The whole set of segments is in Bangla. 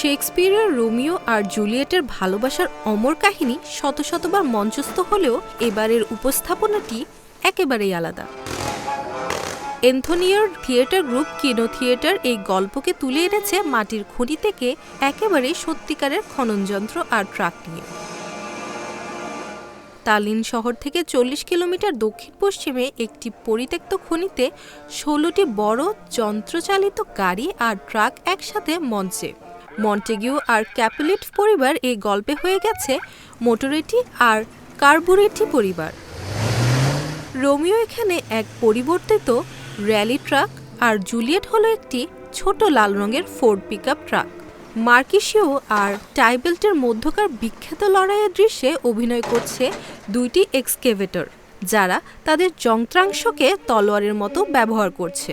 শেক্সপিয়ারের রোমিও আর জুলিয়েটের ভালোবাসার অমর কাহিনী শত শতবার মঞ্চস্থ হলেও এবারের উপস্থাপনাটি একেবারেই আলাদা। এন্থোনিয়ার থিয়েটার গ্রুপ কিনো থিয়েটার এই গল্পকে তুলে এনেছে মাটির খুঁটি থেকে একেবারে সত্যিকারের খননযন্ত্র আর ট্রাক নিয়ে। তালিন শহর থেকে চল্লিশ কিলোমিটার দক্ষিণ পশ্চিমে একটি পরিত্যক্ত খনিতে ষোলোটি বড় যন্ত্রচালিত গাড়ি আর ট্রাক একসাথে মঞ্চে। মন্টেগিউ আর ক্যাপুলিট পরিবার এই গল্পে হয়ে গেছে মোটরেটি আর কার্বুরেটি পরিবার। রোমিও এখানে এক পরিবর্তিত র্যালি ট্রাক আর জুলিয়েট হলো একটি ছোট লাল রঙের ফোর্ড পিকআপ ট্রাক। মার্কিশিও আর টাইবেল্টের মধ্যকার বিখ্যাত লড়াইয়ের দৃশ্যে অভিনয় করছে দুইটি এক্সকেভেটর, যারা তাদের যন্ত্রাংশকে তলোয়ারের মতো ব্যবহার করছে।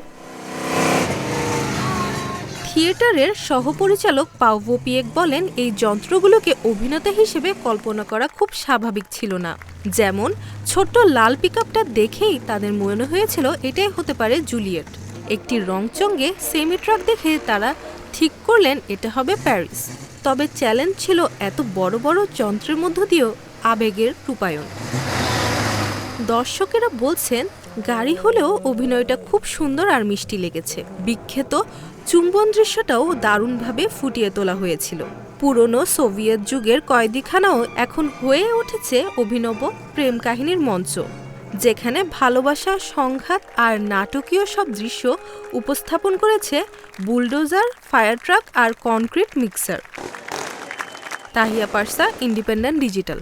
থিয়েটারের সহপরিচালক পাউভো পিয়েক বলেন, এই যন্ত্রগুলোকে অভিনেতা হিসেবে কল্পনা করা খুব স্বাভাবিক ছিল না। যেমন, ছোট্ট লাল পিকআপটা দেখেই তাদের মনে হয়েছিল এটাই হতে পারে জুলিয়েট। একটি রংচঙ্গে সেমি ট্রাক দেখে তারা ঠিক করলেন, এটা হবে প্যারিস। তবে চ্যালেঞ্জ ছিল এত বড় বড় যন্ত্রের মধ্য দিয়েও আবেগের রূপায়ণ। দর্শকেরা বলছেন, গাড়ি হলেও অভিনয়টা খুব সুন্দর আর মিষ্টি লেগেছে। বিখ্যাত চুম্বন দৃশ্যটাও দারুণভাবে ফুটিয়ে তোলা হয়েছিল। পুরনো সোভিয়েত যুগের কয়েদিখানাও এখন হয়ে উঠেছে অভিনব প্রেম কাহিনীর মঞ্চ, যেখানে ভালোবাসা, সংঘাত আর নাটকীয় সব দৃশ্য উপস্থাপন করেছে বুলডোজার, ফায়ার ট্রাক আর concrete mixer. Tahiya Parsa independent digital.